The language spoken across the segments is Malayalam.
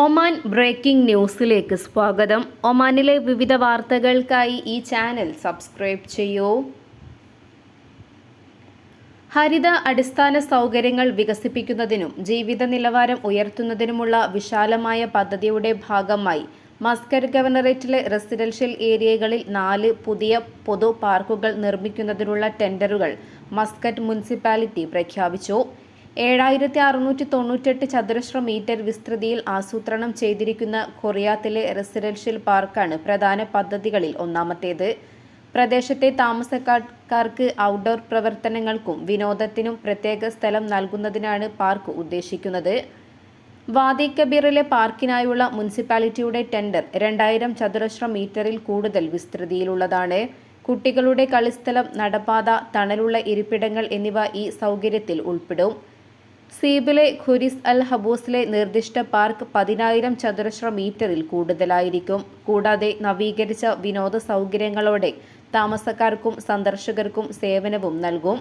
ഒമാൻ ബ്രേക്കിംഗ് ന്യൂസിലേക്ക് സ്വാഗതം. ഒമാനിലെ വിവിധ വാർത്തകൾക്കായി ഈ ചാനൽ സബ്സ്ക്രൈബ് ചെയ്യൂ. ഹരിത അടിസ്ഥാന സൗകര്യങ്ങൾ വികസിപ്പിക്കുന്നതിനും ജീവിത നിലവാരം ഉയർത്തുന്നതിനുമുള്ള വിശാലമായ പദ്ധതിയുടെ ഭാഗമായി മസ്കർ ഗവർണറേറ്റിലെ റെസിഡൻഷ്യൽ ഏരിയകളിൽ നാല് പുതിയ പൊതു പാർക്കുകൾ നിർമ്മിക്കുന്നതിനുള്ള ടെൻഡറുകൾ മസ്കറ്റ് മുനിസിപ്പാലിറ്റി പ്രഖ്യാപിച്ചു. ഏഴായിരത്തി അറുന്നൂറ്റി തൊണ്ണൂറ്റെട്ട് ചതുരശ്ര മീറ്റർ വിസ്തൃതിയിൽ ആസൂത്രണം ചെയ്തിരിക്കുന്ന കൊറിയാത്തിലെ റെസിഡൻഷ്യൽ പാർക്കാണ് പ്രധാന പദ്ധതികളിൽ ഒന്നാമത്തേത്. പ്രദേശത്തെ താമസക്കാർക്ക് ഔട്ട്ഡോർ പ്രവർത്തനങ്ങൾക്കും വിനോദത്തിനും പ്രത്യേക സ്ഥലം നൽകുന്നതിനാണ് പാർക്ക് ഉദ്ദേശിക്കുന്നത്. വാദി കബീറിലെ പാർക്കിനായുള്ള മുനിസിപ്പാലിറ്റിയുടെ ടെൻഡർ രണ്ടായിരം ചതുരശ്ര മീറ്ററിൽ കൂടുതൽ വിസ്തൃതിയിലുള്ളതാണ്. കുട്ടികളുടെ കളിസ്ഥലം നടപ്പാത തണലുള്ള ഇരിപ്പിടങ്ങൾ എന്നിവ ഈ സൗകര്യത്തിൽ ഉൾപ്പെടും. സീബിലെ ഖുരിസ് അൽ ഹബൂസിലെ നിർദ്ദിഷ്ട പാർക്ക് പതിനായിരം ചതുരശ്ര മീറ്ററിൽ കൂടുതലായിരിക്കും. കൂടാതെ നവീകരിച്ച വിനോദ സൗകര്യങ്ങളോടെ താമസക്കാർക്കും സന്ദർശകർക്കും സേവനവും നൽകും.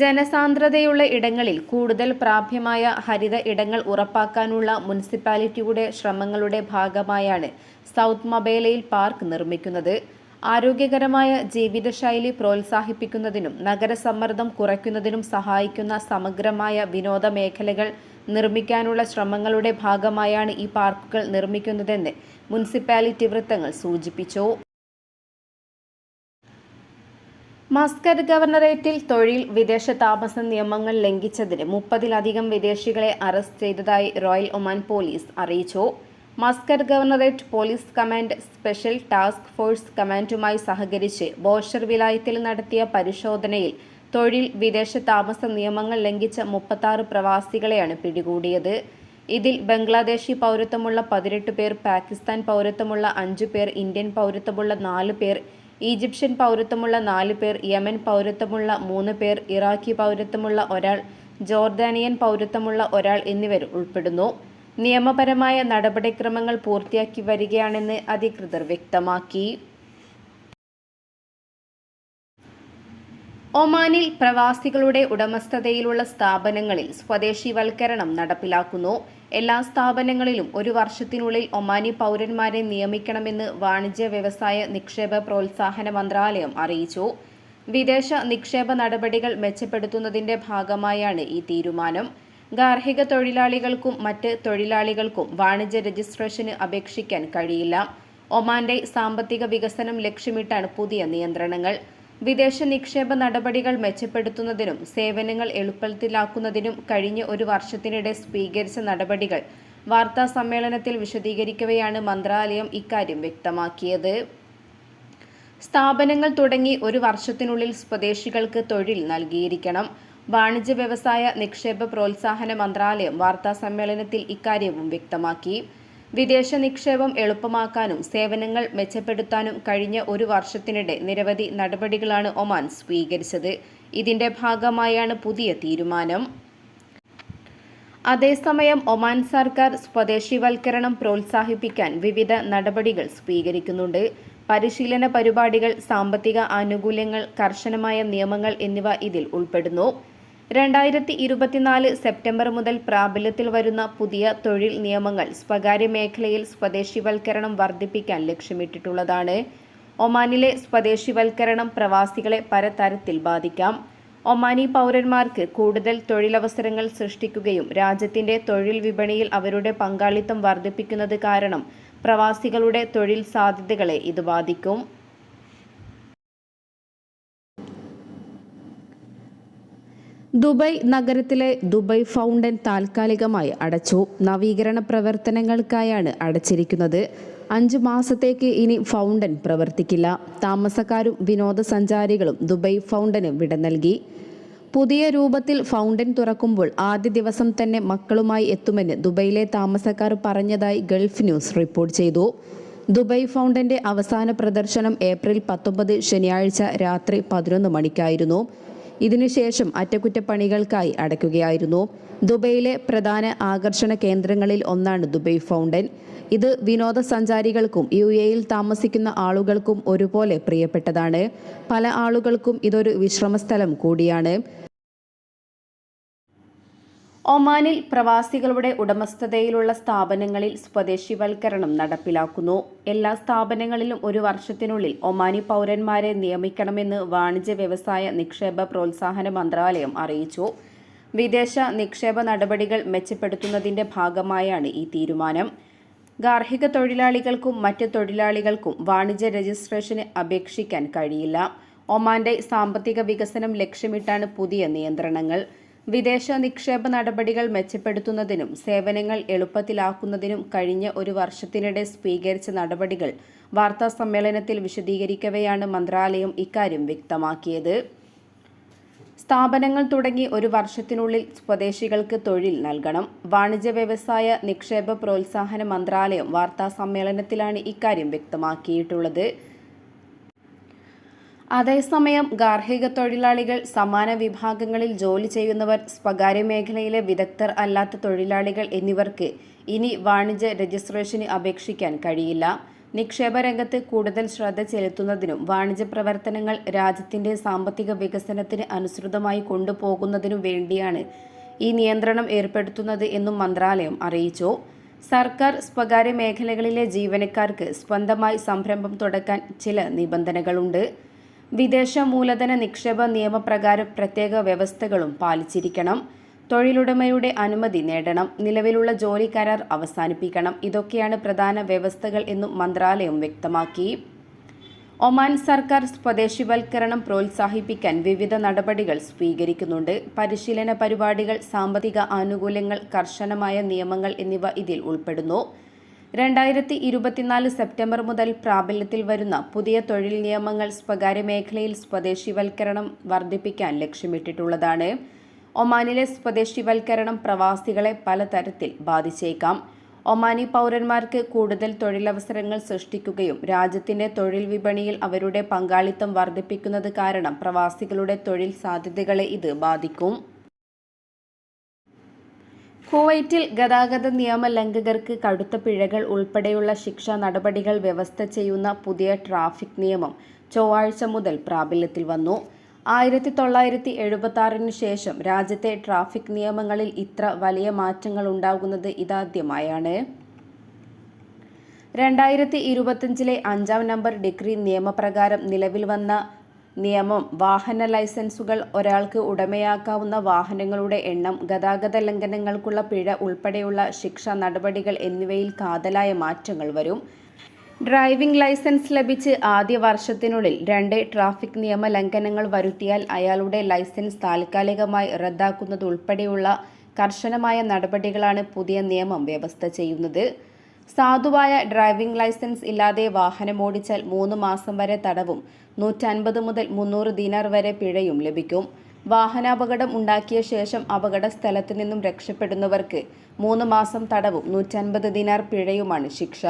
ജനസാന്ദ്രതയുള്ള ഇടങ്ങളിൽ കൂടുതൽ പ്രാപ്യമായ ഹരിത ഇടങ്ങൾ ഉറപ്പാക്കാനുള്ള മുനിസിപ്പാലിറ്റിയുടെ ശ്രമങ്ങളുടെ ഭാഗമായാണ് സൗത്ത് മബേലയിൽ പാർക്ക് നിർമ്മിക്കുന്നത്. ആരോഗ്യകരമായ ജീവിതശൈലി പ്രോത്സാഹിപ്പിക്കുന്നതിനും നഗരസമ്മർദ്ദം കുറയ്ക്കുന്നതിനും സഹായിക്കുന്ന സമഗ്രമായ വിനോദ മേഖലകൾ നിർമ്മിക്കാനുള്ള ശ്രമങ്ങളുടെ ഭാഗമായാണ് ഈ പാർക്കുകൾ നിർമ്മിക്കുന്നതെന്ന് മുനിസിപ്പാലിറ്റി വൃത്തങ്ങൾ സൂചിപ്പിച്ചു. മസ്കറ്റ് ഗവർണറേറ്റിൽ തൊഴിൽ വിദേശ താമസ നിയമങ്ങൾ ലംഘിച്ചതിന് മുപ്പതിലധികം വിദേശികളെ അറസ്റ്റ് ചെയ്തതായി റോയൽ ഒമാൻ പോലീസ് അറിയിച്ചു. Muscat governorate police command special task force കമാൻഡുമായി സഹകരിച്ച് ബോഷർ വിലായത്തിൽ നടത്തിയ പരിശോധനയിൽ തൊഴിൽ വിദേശ താമസ നിയമങ്ങൾ ലംഘിച്ച മുപ്പത്താറ് പ്രവാസികളെയാണ് പിടികൂടിയത്. ഇതിൽ ബംഗ്ലാദേശി പൗരത്വമുള്ള പതിനെട്ട് പേർ പാകിസ്ഥാൻ പൗരത്വമുള്ള അഞ്ചു പേർ ഇന്ത്യൻ പൗരത്വമുള്ള നാല് പേർ ഈജിപ്ഷ്യൻ പൗരത്വമുള്ള നാല് പേർ യമൻ പൗരത്വമുള്ള മൂന്ന് പേർ ഇറാഖി പൗരത്വമുള്ള ഒരാൾ ജോർദാനിയൻ പൗരത്വമുള്ള ഒരാൾ എന്നിവർ ഉൾപ്പെടുന്നു. നിയമപരമായ നടപടിക്രമങ്ങൾ പൂർത്തിയാക്കി വരികയാണെന്ന് അധികൃതർ വ്യക്തമാക്കി. ഒമാനിൽ പ്രവാസികളുടെ ഉടമസ്ഥതയിലുള്ള സ്ഥാപനങ്ങളിൽ സ്വദേശിവൽക്കരണം നടപ്പിലാക്കുന്നു. എല്ലാ സ്ഥാപനങ്ങളിലും ഒരു വർഷത്തിനുള്ളിൽ ഒമാനി പൗരന്മാരെ നിയമിക്കണമെന്ന് വാണിജ്യ വ്യവസായ നിക്ഷേപ പ്രോത്സാഹന മന്ത്രാലയം അറിയിച്ചു. വിദേശ നിക്ഷേപ നടപടികൾ മെച്ചപ്പെടുത്തുന്നതിന്റെ ഭാഗമായാണ് ഈ തീരുമാനം. ഗാർഹിക തൊഴിലാളികൾക്കും മറ്റ് തൊഴിലാളികൾക്കും വാണിജ്യ രജിസ്ട്രേഷന് അപേക്ഷിക്കാൻ കഴിയില്ല. ഒമാന്റെ സാമ്പത്തിക വികസനം ലക്ഷ്യമിട്ടാണ് പുതിയ നിയന്ത്രണങ്ങൾ. വിദേശ നിക്ഷേപ നടപടികൾ മെച്ചപ്പെടുത്തുന്നതിനും സേവനങ്ങൾ എളുപ്പത്തിലാക്കുന്നതിനും കഴിഞ്ഞ ഒരു വർഷത്തിനിടെ സ്വീകരിച്ച നടപടികൾ വാർത്താ സമ്മേളനത്തിൽ വിശദീകരിക്കവെയാണ് മന്ത്രാലയം ഇക്കാര്യം വ്യക്തമാക്കിയത്. സ്ഥാപനങ്ങൾ തുടങ്ങി ഒരു വർഷത്തിനുള്ളിൽ സ്വദേശികൾക്ക് തൊഴിൽ നൽകിയിരിക്കണം. വാണിജ്യ വ്യവസായ നിക്ഷേപ പ്രോത്സാഹന മന്ത്രാലയം വാർത്താ സമ്മേളനത്തിൽ ഇക്കാര്യവും വ്യക്തമാക്കി. വിദേശ നിക്ഷേപം എളുപ്പമാക്കാനും സേവനങ്ങൾ മെച്ചപ്പെടുത്താനും കഴിഞ്ഞ ഒരു വർഷത്തിനിടെ നിരവധി നടപടികളാണ് ഒമാൻ സ്വീകരിച്ചത്. ഇതിന്റെ ഭാഗമായാണ് പുതിയ തീരുമാനം. അതേസമയം ഒമാൻ സർക്കാർ സ്വദേശിവൽക്കരണം പ്രോത്സാഹിപ്പിക്കാൻ വിവിധ നടപടികൾ സ്വീകരിക്കുന്നുണ്ട്. പരിശീലന പരിപാടികൾ സാമ്പത്തിക ആനുകൂല്യങ്ങൾ കർശനമായ നിയമങ്ങൾ എന്നിവ ഇതിൽ ഉൾപ്പെടുന്നു. രണ്ടായിരത്തി ഇരുപത്തിനാല് സെപ്റ്റംബർ മുതൽ പ്രാബല്യത്തിൽ വരുന്ന പുതിയ തൊഴിൽ നിയമങ്ങൾ സ്വകാര്യ മേഖലയിൽ സ്വദേശിവൽക്കരണം വർദ്ധിപ്പിക്കാൻ ലക്ഷ്യമിട്ടിട്ടുള്ളതാണ്. ഒമാനിലെ സ്വദേശിവൽക്കരണം പ്രവാസികളെ പരതരത്തിൽ ബാധിക്കാം. ഒമാനി പൗരന്മാർക്ക് കൂടുതൽ തൊഴിലവസരങ്ങൾ സൃഷ്ടിക്കുകയും രാജ്യത്തിന്റെ തൊഴിൽ വിപണിയിൽ അവരുടെ പങ്കാളിത്തം വർദ്ധിപ്പിക്കുന്നത് കാരണം പ്രവാസികളുടെ തൊഴിൽ സാധ്യതകളെ ഇത് ബാധിക്കും. ദുബായ് നഗരത്തിലെ ദുബായ് ഫൗണ്ടൻ താൽക്കാലികമായി അടച്ചു. നവീകരണ പ്രവർത്തനങ്ങൾക്കായാണ് അടച്ചിരിക്കുന്നത്. അഞ്ചു മാസത്തേക്ക് ഇനി ഫൗണ്ടൻ പ്രവർത്തിക്കില്ല. താമസക്കാരും വിനോദസഞ്ചാരികളും ദുബായ് ഫൗണ്ടന് വിട നൽകി. പുതിയ രൂപത്തിൽ ഫൗണ്ടൻ തുറക്കുമ്പോൾ ആദ്യ ദിവസം തന്നെ മക്കളുമായി എത്തുമെന്ന് ദുബൈയിലെ താമസക്കാർ പറഞ്ഞതായി ഗൾഫ് ന്യൂസ് റിപ്പോർട്ട് ചെയ്തു. ദുബായ് ഫൗണ്ടന്റെ അവസാന പ്രദർശനം ഏപ്രിൽ പത്തൊമ്പത് ശനിയാഴ്ച രാത്രി പതിനൊന്ന് മണിക്കായിരുന്നു. ഇതിനുശേഷം അറ്റകുറ്റപ്പണികൾക്കായി അടയ്ക്കുകയായിരുന്നു. ദുബൈയിലെ പ്രധാന ആകർഷണ കേന്ദ്രങ്ങളിൽ ഒന്നാണ് ദുബൈ ഫൗണ്ടൻ. ഇത് വിനോദസഞ്ചാരികൾക്കും യു എയിൽ താമസിക്കുന്ന ആളുകൾക്കും ഒരുപോലെ പ്രിയപ്പെട്ടതാണ്. പല ആളുകൾക്കും ഇതൊരു വിശ്രമസ്ഥലം കൂടിയാണ്. ഒമാനിൽ പ്രവാസികളുടെ ഉടമസ്ഥതയിലുള്ള സ്ഥാപനങ്ങളിൽ സ്വദേശിവൽക്കരണം നടപ്പിലാക്കുന്നു. എല്ലാ സ്ഥാപനങ്ങളിലും ഒരു വർഷത്തിനുള്ളിൽ ഒമാനി പൗരന്മാരെ നിയമിക്കണമെന്ന് വാണിജ്യ വ്യവസായ നിക്ഷേപ പ്രോത്സാഹന മന്ത്രാലയം അറിയിച്ചു. വിദേശ നിക്ഷേപ നടപടികൾ മെച്ചപ്പെടുത്തുന്നതിന്റെ ഭാഗമായാണ് ഈ തീരുമാനം. ഗാർഹിക തൊഴിലാളികൾക്കും മറ്റ് തൊഴിലാളികൾക്കും വാണിജ്യ രജിസ്ട്രേഷന് അപേക്ഷിക്കാൻ കഴിയില്ല. ഒമാന്റെ സാമ്പത്തിക വികസനം ലക്ഷ്യമിട്ടാണ് പുതിയ നിയന്ത്രണങ്ങൾ. വിദേശ നിക്ഷേപ നടപടികൾ മെച്ചപ്പെടുത്തുന്നതിനും സേവനങ്ങൾ എളുപ്പത്തിലാക്കുന്നതിനും കഴിഞ്ഞ ഒരു വർഷത്തിനിടെ സ്വീകരിച്ച നടപടികൾ വാർത്താ സമ്മേളനത്തിൽ വിശദീകരിക്കവെയാണ് മന്ത്രാലയം ഇക്കാര്യം വ്യക്തമാക്കിയത്. സ്ഥാപനങ്ങൾ തുടങ്ങി ഒരു വർഷത്തിനുള്ളിൽ സ്വദേശികൾക്ക് തൊഴിൽ നൽകണം. വാണിജ്യ വ്യവസായ നിക്ഷേപ പ്രോത്സാഹന മന്ത്രാലയം വാർത്താ സമ്മേളനത്തിലാണ് ഇക്കാര്യം വ്യക്തമാക്കിയിട്ടുള്ളത്. അതേസമയം ഗാർഹിക തൊഴിലാളികൾ സമാന വിഭാഗങ്ങളിൽ ജോലി ചെയ്യുന്നവർ സ്വകാര്യ മേഖലയിലെ വിദഗ്ധർ അല്ലാത്ത തൊഴിലാളികൾ എന്നിവർക്ക് ഇനി വാണിജ്യ രജിസ്ട്രേഷന് അപേക്ഷിക്കാൻ കഴിയില്ല. നിക്ഷേപ രംഗത്ത് കൂടുതൽ ശ്രദ്ധ ചെലുത്തുന്നതിനും വാണിജ്യ പ്രവർത്തനങ്ങൾ രാജ്യത്തിന്റെ സാമ്പത്തിക വികസനത്തിന് അനുസൃതമായി കൊണ്ടുപോകുന്നതിനും വേണ്ടിയാണ് ഈ നിയന്ത്രണം ഏർപ്പെടുത്തുന്നത് എന്നും മന്ത്രാലയം അറിയിച്ചു. സർക്കാർ സ്വകാര്യ മേഖലകളിലെ ജീവനക്കാർക്ക് സ്വന്തമായി സംരംഭം തുടക്കാൻ ചില നിബന്ധനകളുണ്ട്. വിദേശ മൂലധന നിക്ഷേപ നിയമപ്രകാരം പ്രത്യേക വ്യവസ്ഥകളും പാലിച്ചിരിക്കണം. തൊഴിലുടമയുടെ അനുമതി നേടണം. നിലവിലുള്ള ജോലി കരാർ അവസാനിപ്പിക്കണം. ഇതൊക്കെയാണ് പ്രധാന വ്യവസ്ഥകൾ എന്നും മന്ത്രാലയം വ്യക്തമാക്കി. ഒമാൻ സർക്കാർ സ്വദേശിവൽക്കരണം പ്രോത്സാഹിപ്പിക്കാൻ വിവിധ നടപടികൾ സ്വീകരിക്കുന്നുണ്ട്. പരിശീലന പരിപാടികൾ സാമ്പത്തിക ആനുകൂല്യങ്ങൾ കർശനമായ നിയമങ്ങൾ എന്നിവ ഇതിൽ ഉൾപ്പെടുന്നു. രണ്ടായിരത്തി ഇരുപത്തിനാല് സെപ്റ്റംബർ മുതൽ പ്രാബല്യത്തിൽ വരുന്ന പുതിയ തൊഴിൽ നിയമങ്ങൾ സ്വകാര്യ മേഖലയിൽ സ്വദേശിവൽക്കരണം വർദ്ധിപ്പിക്കാൻ ലക്ഷ്യമിട്ടിട്ടുള്ളതാണ്. ഒമാനിലെ സ്വദേശിവൽക്കരണം പ്രവാസികളെ പലതരത്തിൽ ബാധിച്ചേക്കാം. ഒമാനി പൗരന്മാർക്ക് കൂടുതൽ തൊഴിലവസരങ്ങൾ സൃഷ്ടിക്കുകയും രാജ്യത്തിന്റെ തൊഴിൽ വിപണിയിൽ അവരുടെ പങ്കാളിത്തം വർദ്ധിപ്പിക്കുന്നത് കാരണം പ്രവാസികളുടെ തൊഴിൽ സാധ്യതകളെ ഇത് ബാധിക്കും. കുവൈറ്റിൽ ഗതാഗത നിയമ ലംഘകർക്ക് കടുത്ത പിഴകൾ ഉൾപ്പെടെയുള്ള ശിക്ഷാ നടപടികൾ വ്യവസ്ഥ ചെയ്യുന്ന പുതിയ ട്രാഫിക് നിയമം ചൊവ്വാഴ്ച മുതൽ പ്രാബല്യത്തിൽ വന്നു. ആയിരത്തി തൊള്ളായിരത്തി എഴുപത്തി ശേഷം രാജ്യത്തെ ട്രാഫിക് നിയമങ്ങളിൽ ഇത്ര വലിയ മാറ്റങ്ങൾ ഉണ്ടാകുന്നത് ഇതാദ്യമായാണ്. രണ്ടായിരത്തി ഇരുപത്തിയഞ്ചിലെ അഞ്ചാം നമ്പർ ഡിഗ്രി നിയമപ്രകാരം നിലവിൽ വന്ന നിയമം. വാഹന ലൈസൻസുകൾ ഒരാൾക്ക് ഉടമയാക്കാവുന്ന വാഹനങ്ങളുടെ എണ്ണം ഗതാഗത ലംഘനങ്ങൾക്കുള്ള പിഴ ഉൾപ്പെടെയുള്ള ശിക്ഷ നടപടികൾ എന്നിവയിൽ കാതലായ മാറ്റങ്ങൾ വരും. ഡ്രൈവിംഗ് ലൈസൻസ് ലഭിച്ച് ആദ്യ വർഷത്തിനുള്ളിൽ രണ്ട് ട്രാഫിക് നിയമ ലംഘനങ്ങൾ വരുത്തിയാൽ അയാളുടെ ലൈസൻസ് താൽക്കാലികമായി റദ്ദാക്കുന്നത് ഉൾപ്പെടെയുള്ള കർശനമായ നടപടികളാണ് പുതിയ നിയമം വ്യവസ്ഥ ചെയ്യുന്നത്. സാധുവായ ഡ്രൈവിംഗ് ലൈസൻസ് ഇല്ലാതെ വാഹനമോടിച്ചാൽ മൂന്ന് മാസം വരെ തടവും നൂറ്റൻപത് മുതൽ മുന്നൂറ് ദിനാർ വരെ പിഴയും ലഭിക്കും. വാഹനാപകടം ഉണ്ടാക്കിയ ശേഷം അപകട സ്ഥലത്ത് നിന്നും രക്ഷപ്പെടുന്നവർക്ക് മൂന്ന് മാസം തടവും നൂറ്റൻപത് ദിനാർ പിഴയുമാണ് ശിക്ഷ.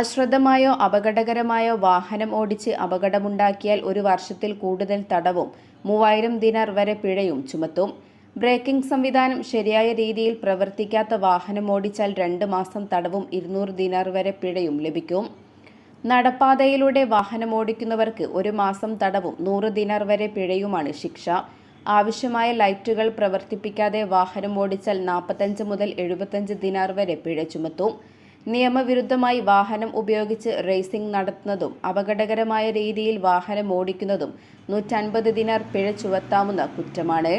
അശ്രദ്ധമായോ അപകടകരമായോ വാഹനം ഓടിച്ച് അപകടമുണ്ടാക്കിയാൽ ഒരു വർഷത്തിൽ കൂടുതൽ തടവും മൂവായിരം ദിനാർ വരെ പിഴയും ചുമത്തും. ബ്രേക്കിംഗ് സംവിധാനം ശരിയായ രീതിയിൽ പ്രവർത്തിക്കാത്ത വാഹനം ഓടിച്ചാൽ രണ്ട് മാസം തടവും ഇരുന്നൂറ് ദിനാർ വരെ പിഴയും ലഭിക്കും. നടപ്പാതയിലൂടെ വാഹനം ഓടിക്കുന്നവർക്ക് ഒരു മാസം തടവും നൂറ് ദിനാർ വരെ പിഴയുമാണ് ശിക്ഷ. ആവശ്യമായ ലൈറ്റുകൾ പ്രവർത്തിപ്പിക്കാതെ വാഹനം ഓടിച്ചാൽ നാൽപ്പത്തഞ്ച് മുതൽ എഴുപത്തഞ്ച് ദിനാർ വരെ പിഴ ചുമത്തും. നിയമവിരുദ്ധമായി വാഹനം ഉപയോഗിച്ച് റേസിംഗ് നടത്തുന്നതും അപകടകരമായ രീതിയിൽ വാഹനം ഓടിക്കുന്നതും നൂറ്റൻപത് ദിനാർ പിഴ ചുമത്താവുന്ന കുറ്റമാണ്.